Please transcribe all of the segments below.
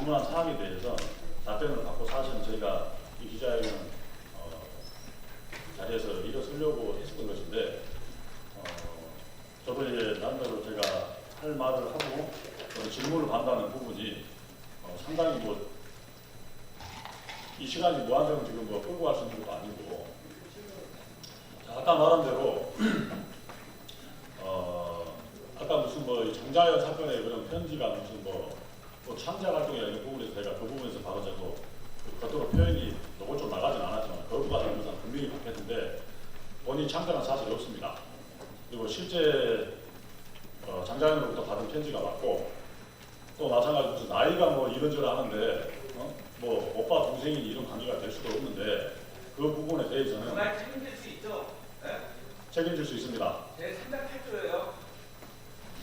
질문한 사항에 대해서 답변을 받고 사실은 저희가 이 기자회견 어, 자리에서 일어서려고 했었던 것인데 어, 저도 이제 나름대로 제가 할 말을 하고 또 질문을 받는다는 부분이 어, 상당히 뭐 이 시간이 무한대로 지금 뭐 끌고 갈 수 있는 것도 아니고. 자, 아까 말한 대로 어 아까 무슨 뭐이 장자연 사건의 그런 편지가 무슨 뭐, 뭐 창작 활동이나 이런 부분에서 제가 그 부분에서 바로 저도 그 겉으로 표현이 노골적으로 나가진 않았지만 거부가 되는 것은 분명히 바뀌었는데 본인 창작은 사실이 없습니다. 그리고 실제 어, 장자연으로부터 받은 편지가 맞고 또 마찬가지로 나이가 뭐 이런저런 하는데 어? 뭐 오빠 동생이 이런 관계가 될 수도 없는데 그 부분에 대해서는 정말 책임질 수 있죠? 네? 책임질 수 있습니다. 제 308조예요.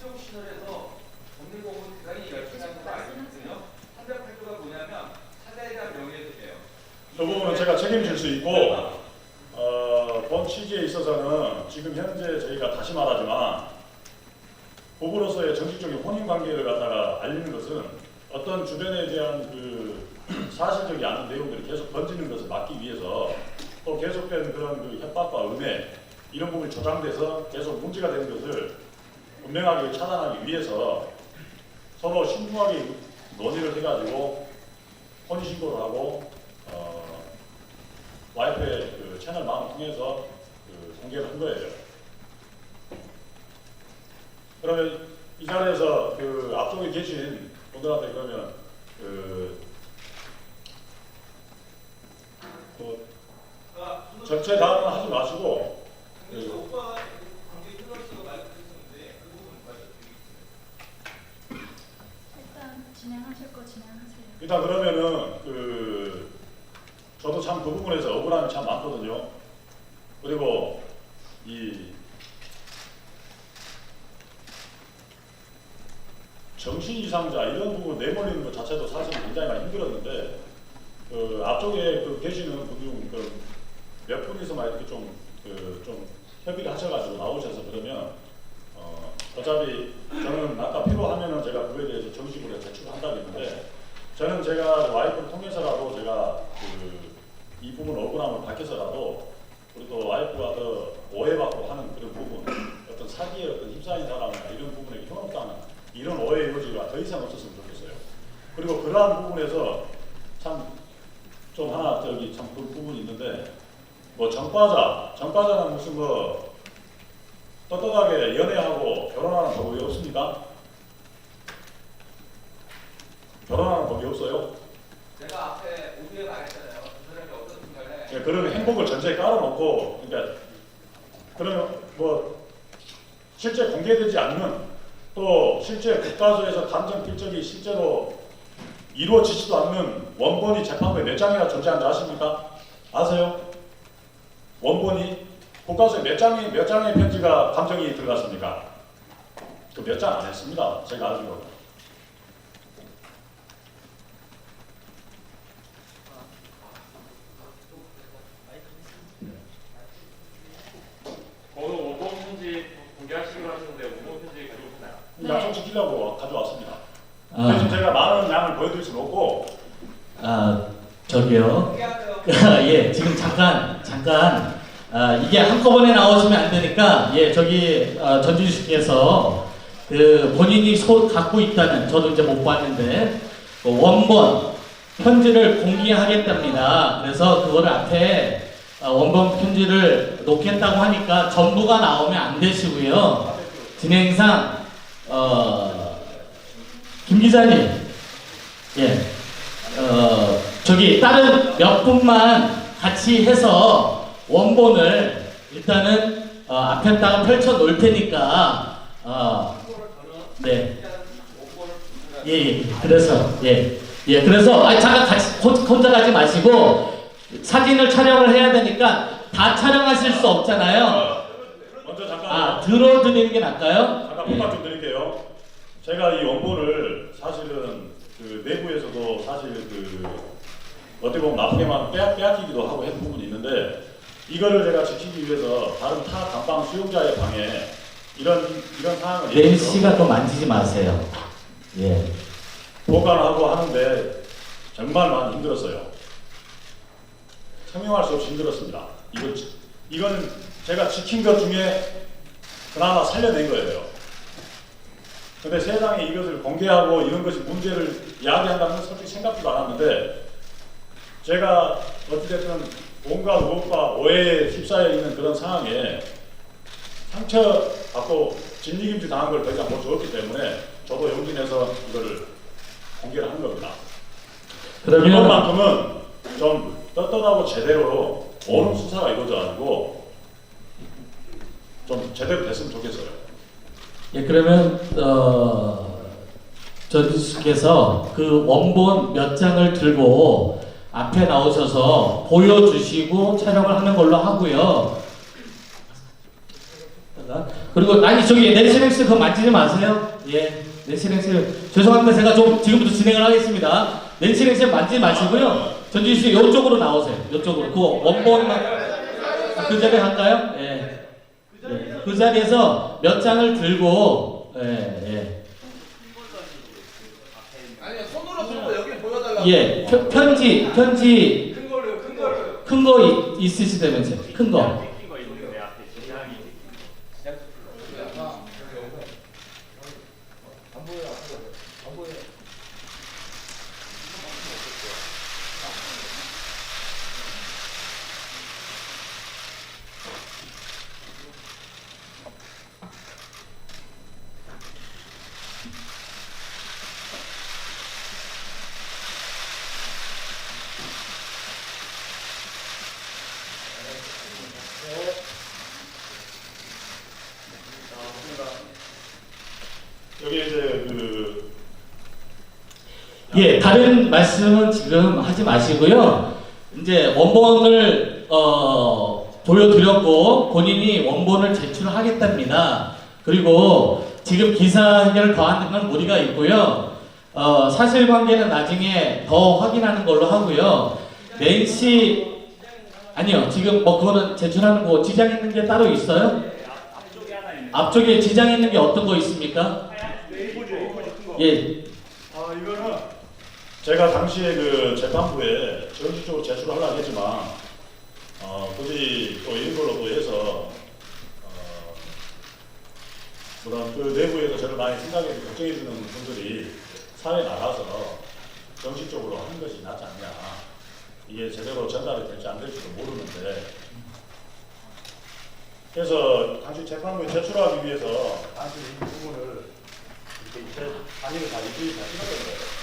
수용 시설에서 법률공은 대단히 열심히 하는 거 알고 있거든요. 308조가 뭐냐면 사자에 대한 명예훼손이에요. 그 부분은 제가 책임질 수 있고 어, 본 취지에 있어서는 지금 현재 저희가 다시 말하지만 부부로서의 정식적인 혼인 관계를 갖다가 알리는 것은 어떤 주변에 대한 그 사실적이 않은 내용들이 계속 번지는 것을 막기 위해서 또 계속된 그런 그 협박과 음해 이런 부분이 조장돼서 계속 문제가 되는 것을 분명하게 차단하기 위해서 서로 신중하게 논의를 해가지고 혼인 신고를 하고 어, 와이프의 그 채널 망을 통해서 그 공개를 한 거예요. 그러면 이 자리에서 그 앞쪽에 계신 분들한테 그러면 그, 그 전체 다음은 하지 마시고 그 말씀드리겠습니다. 일단 진행하실 거 진행하세요. 일단 그러면은 그 저도 참 그 부분에서 억울함이 참 많거든요. 그리고 이 정신 이상자 이런 부분 내몰리는 것 자체도 사실 굉장히 많이 힘들었는데 그 앞쪽에 그 계시는 분중 그 몇 분이서만 이렇게 좀그좀 협의를 하셔가지고 나오셔서 그러면 어 어차피 저는 아까 필요하면은 제가 그거에 대해서 정식으로 제출을 한다겠는데 저는 제가 와이프를 통해서라도 그이 부분 억울함을 밝혀서라도 우리 또 와이프가 더 오해받고 하는 그런 부분 어떤 사기에 어떤 휩싸인 사람이나 이런 부분에 혐오당하는 이런 오해 요지가 더 이상 없었으면 좋겠어요. 그리고 그러한 부분에서 참 좀 하나 저기 참 그 부분이 있는데 뭐 전과자 전과자는 무슨 뭐 떳떳하게 연애하고 결혼하는 법이 없습니까? 결혼하는 법이 없어요? 제가 앞에 오디오에 말했잖아요. 그 사람이 어떤 순간에 예, 그런 행복을 전제에 깔아놓고 그러니까 그러면 뭐 실제 공개되지 않는 또 실제 국가서에서 감정 필적이 실제로 이루어지지도 않는 원본이 재판부에 몇 장이나 존재하는지 아십니까? 아세요? 원본이 국가서에 몇 장이 몇 장의 편지가 감정이 들어갔습니까? 그 몇 장 안 했습니다. 제가 알기로. 오늘 원본 편지 공개하시기로 하셨는데 원본 편지 가져오셨나요? 네. 약속 지키려고 가져왔습니다. 아, 대신 제가 많은 양을 보여드릴 수는 없고 아 저기요. 예, 지금 잠깐 잠깐 아, 이게 한꺼번에 나오시면 안 되니까 예 저기 아, 전주희 씨께서 그 본인이 소 갖고 있다는 저도 이제 못 봤는데 그 원본 편지를 공개하겠답니다. 그래서 그거를 앞에 아, 원본 편지를 놓겠다고 하니까 전부가 나오면 안 되시고요. 진행상 어, 김 기자님 예. 어, 저기 다른 몇 분만 같이 해서 원본을 일단은 어, 앞에다가 펼쳐 놓을 테니까 어, 네. 예, 예. 그래서 예. 예. 그래서 아 잠깐 같이 혼- 혼자 가지 마시고 사진을 촬영을 해야 되니까 다 촬영하실 수 없잖아요. 먼저 잠깐 아, 들어 드리는 게 나을까요? 잠깐 예. 부탁 좀 드릴게요. 제가 이 원본을 사실은 그 내부에서도 사실 그 어떻게 보면 나쁘게만 빼앗, 빼앗기기도 하고 했던 부분이 있는데 이거를 제가 지키기 위해서 다른 타 감방 수용자의 방에 이런 이런 상황을 씨가 또 만지지 마세요. 예. 보관하고 하는데 정말 많이 힘들었어요. 설명할 수 없이 힘들었습니다. 이거 지- 이거는 제가 지킨 것 중에 그나마 살려낸 거예요. 근데 세상에 이것을 공개하고 이런 것이 문제를 이야기한다는 건 솔직히 생각지도 않았는데 제가 어찌됐든 온갖 의혹과 오해에 휩싸여 있는 그런 상황에 상처받고 진리김치 당한 걸 더 이상 못 주었기 때문에 저도 용기 내서 이거를 공개를 한 겁니다. 그러면 이번만큼은 좀 떳떳하고 제대로 옳은 수사가 이루어져가지고 좀 제대로 됐으면 좋겠어요. 예, 그러면 어, 전주씨께서 그 원본 몇 장을 들고 앞에 나오셔서 보여주시고 촬영을 하는 걸로 하고요. 그리고 아니 저기 낸시랭스 그거 만지지 마세요. 예, 낸시랭스 죄송합니다. 제가 좀 지금부터 진행을 하겠습니다. 낸시랭스 만지지 마시고요. 전주씨 이쪽으로 나오세요. 이쪽으로 그 원본만 아, 그 자리에 할까요? 예. 예, 그 자리에서 몇 장을 들고 예, 예. 아니 손으로 들고 여기 보여달라고. 예, 편- 편지 편지 큰 걸로 큰 걸로. 큰 거 있으시다면서요? 큰 거. 찍힌 거 있는데 앞에 지장이 안 보여 안 보여 안 보여. 여기 이제 그 예, 다른 말씀은 지금 하지 마시고요. 이제 원본을 어, 보여드렸고 본인이 원본을 제출하겠답니다. 그리고 지금 기사를 더하는 건 무리가 있고요. 어, 사실관계는 나중에 더 확인하는 걸로 하고요. 낸시 아니요, 지금 뭐 그거는 제출하는 거 지장 있는 게 따로 있어요? 앞쪽에 지장 있는 게 어떤 거 있습니까? 예, 아 이거는 제가 당시에 그 재판부에 정식적으로 제출하려고 했지만 어, 굳이 또 이런 걸로 또 해서 어, 그 내부에서 저를 많이 생각해 걱정해 주는 분들이 사회에 나가서 정식적으로 하는 것이 낫지 않냐 이게 제대로 전달이 될지 안 될지도 모르는데 그래서 당시 재판부에 제출하기 위해서 당시 이 부분을 이렇게 제 단위를 다 일일이 다 찍었던 거예요.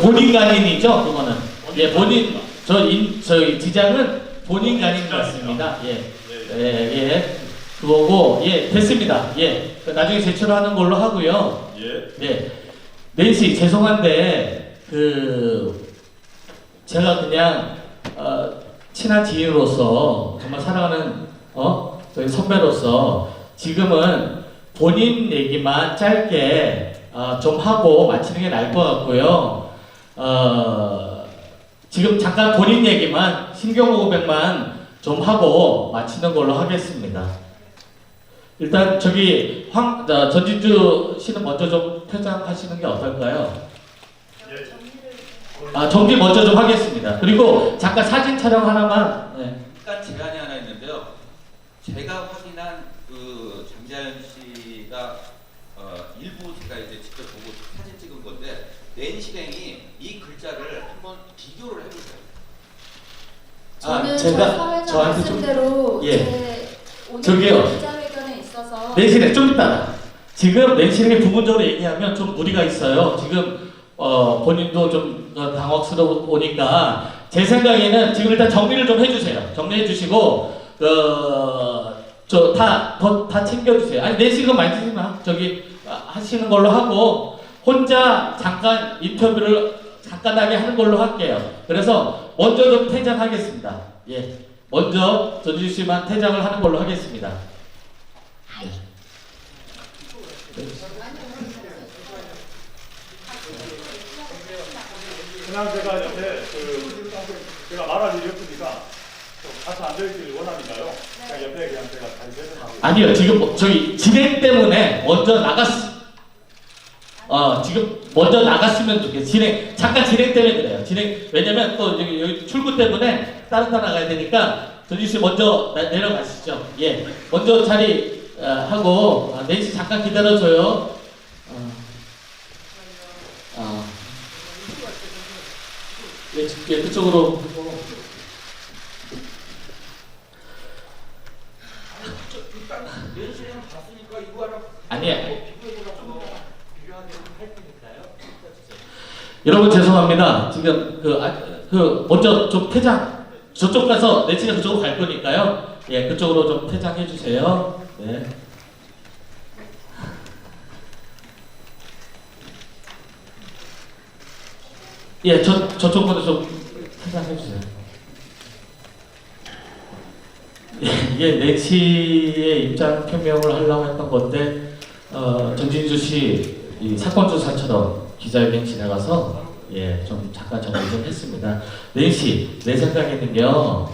본인 간인이죠, 그거는. 예, 본인 저 인 저희 지장은 본인 간인 같습니다. 예, 예, 예, 예. 그거고 예 됐습니다. 예, 그 나중에 제출하는 걸로 하고요. 예. 네, 낸시 죄송한데 그 제가 그냥 어, 친한 지인으로서 정말 사랑하는 어 저희 선배로서 지금은 본인 얘기만 짧게 어, 좀 하고 마치는 게 나을 것 같고요. 어, 지금 잠깐 본인 얘기만 신경호 고백만 좀 하고 마치는 걸로 하겠습니다. 일단 저기 황 어, 전진주 씨는 먼저 좀 퇴장하시는 게 어떨까요? 아 정리 먼저 좀 하겠습니다. 그리고 잠깐 사진 촬영 하나만. 네. 잠깐 제안이 하나 있는데요. 제가 확인한 그 장자연 씨가 어, 일부 제가 이제 직접 보고 사진 찍은 건데 낸시랭이 이 글자를 한번 비교를 해보세요. 저는 아, 저 제가 사회자 저한테 좀 말씀대로 예. 제 오늘 저기요. 기자회견에 있어서 낸시랭 좀 이따가 지금 낸시랭이 부분적으로 얘기하면 좀 무리가 있어요. 지금 어, 본인도 좀 어, 당혹스러우니까 제 생각에는 지금 일단 정리를 좀 해주세요. 정리해 주시고 그저다다 챙겨주세요. 아니 낸시 그 만지지 마. 저기 아, 하시는 걸로 하고 혼자 잠깐 인터뷰를 간단하게 하는 걸로 할게요. 그래서 먼저 좀 퇴장하겠습니다. 예, 먼저 전주 씨만 퇴장을 하는 걸로 하겠습니다. 그냥 제가 이제 그 제가 말할 일이 없으니까 좀 같이 앉아있기를 원합니다요. 그냥 옆에 그냥 제가 다시 설명하고. 아니요, 지금 뭐 저희 진행 때문에 먼저 나갔, 어, 지금 먼저 나갔으면 좋겠어요. 진행, 잠깐 진행 때문에 그래요. 진행, 왜냐면 또 여기, 여기 출구 때문에 데 나가야 되니까 전지 씨 먼저 나- 내려가시죠. 예. 먼저 자리 어, 하고, 아, 네시 잠깐 기다려줘요. 어. 아. 예, 지- 예, 그쪽으로. 하나 아니에요. 비교해보라고. 여러분 죄송합니다. 지금 그, 아, 그 먼저 좀 퇴장 저쪽 가서 내치가 그쪽으로 갈 거니까요. 예, 그쪽으로 좀 퇴장해 주세요. 네. 예, 저 저쪽으로 좀 퇴장해 주세요. 예, 이게 내치의 입장 표명을 하려고 했던 건데 어, 정진주 씨이 사건 조사처럼 기자회견 지나가서 예, 좀 잠깐 정리 좀 했습니다. 내시 내 생각에는요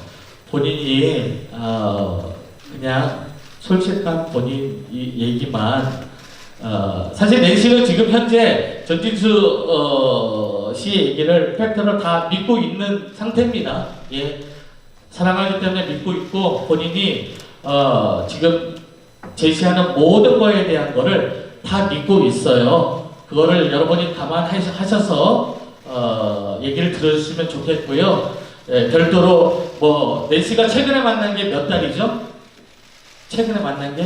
본인이 어, 그냥 솔직한 본인 이 얘기만 어, 사실 내시는 지금 현재 전진수 어, 씨 얘기를 팩트로 다 믿고 있는 상태입니다. 예. 사랑하기 때문에 믿고 있고 본인이 어, 지금 제시하는 모든 거에 대한 거를 다 믿고 있어요. 그거를 여러분이 감안하셔서 어, 얘기를 들으시면 좋겠고요. 예, 별도로 뭐 네시가 최근에 만난 게 몇 달이죠? 최근에 만난 게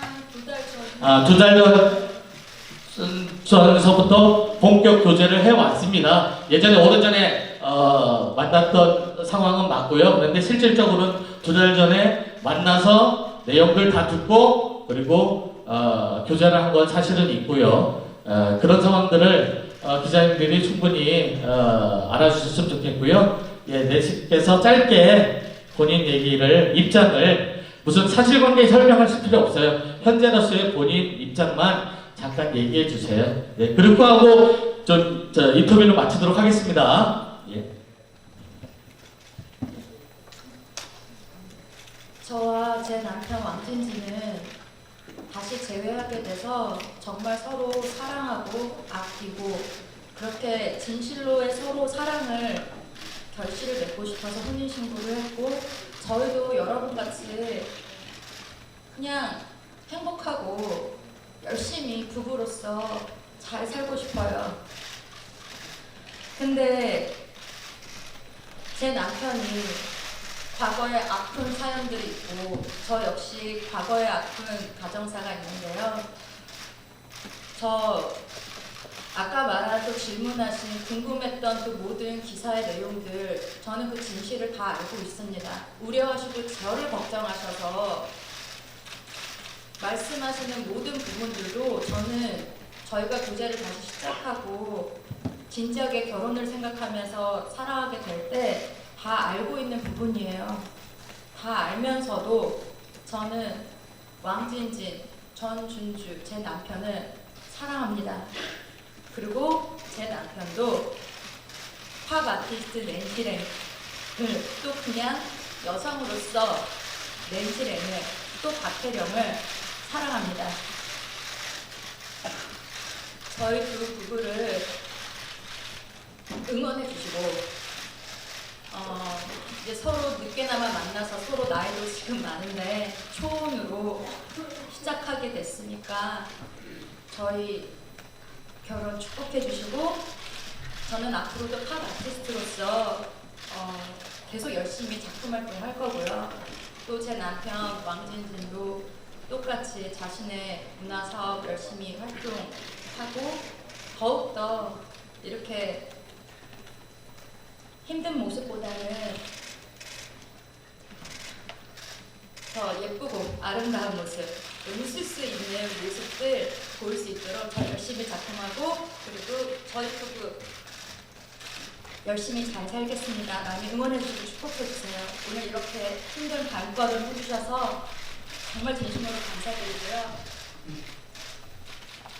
한두달 전. 아, 두달 전, 전서부터 본격 교제를 해왔습니다. 예전에 오래전에 어, 만났던 상황은 맞고요. 그런데 실질적으로는 두 달 전에 만나서 내용들 다 듣고 그리고 어, 교제를 한 건 사실은 있고요. 어, 그런 상황들을 어, 기자님들이 충분히 어, 알아주셨으면 좋겠고요. 예, 내식께서 짧게 본인 얘기를 입장을 무슨 사실관계 설명하실 필요 없어요. 현재로서의 본인 입장만 잠깐 얘기해 주세요. 네, 그리고 하고 좀 저, 인터뷰를 마치도록 하겠습니다. 예. 저와 제 남편 왕진지는 다시 재회하게 돼서 정말 서로 사랑하고 아끼고 그렇게 진실로의 서로 사랑을 결실을 맺고 싶어서 혼인신고를 했고 저희도 여러분 같이 그냥 행복하고 열심히 부부로서 잘 살고 싶어요. 근데 제 남편이 과거에 아픈 사연들이 있고 저 역시 과거에 아픈 가정사가 있는데요. 저 아까 말한 또 질문하신 궁금했던 그 모든 기사의 내용들 저는 그 진실을 다 알고 있습니다. 우려하시고 저를 걱정하셔서 말씀하시는 모든 부분들도 저는 저희가 교제를 다시 시작하고 진지하게 결혼을 생각하면서 살아가게 될때 다 알고 있는 부분이에요. 다 알면서도 저는 왕진진, 전준주, 제 남편을 사랑합니다. 그리고 제 남편도 팝 아티스트 낸시랭을 또 그냥 여성으로서 낸시랭을 또 박혜령을 사랑합니다. 저희 두 부부를 응원해 주시고 어, 이제 서로 늦게나마 만나서 서로 나이도 지금 많은데 초혼으로 시작하게 됐으니까 저희 결혼 축복해 주시고 저는 앞으로도 팝 아티스트로서 어, 계속 열심히 작품 활동할 거고요. 또 제 남편 왕진진도 똑같이 자신의 문화 사업 열심히 활동하고 더욱더 이렇게 힘든 모습보다는 더 예쁘고 아름다운 모습, 웃을 수 있는 모습들 보일 수 있도록 더 열심히 작품하고 그리고 저희 부부 열심히 잘 살겠습니다. 많이 응원해주시고 축복해주세요. 오늘 이렇게 힘든 발걸음 해주셔서 정말 진심으로 감사드리고요.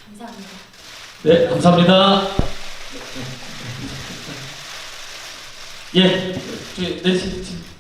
감사합니다. 네, 감사합니다. 예, 저, 네, 지- 지-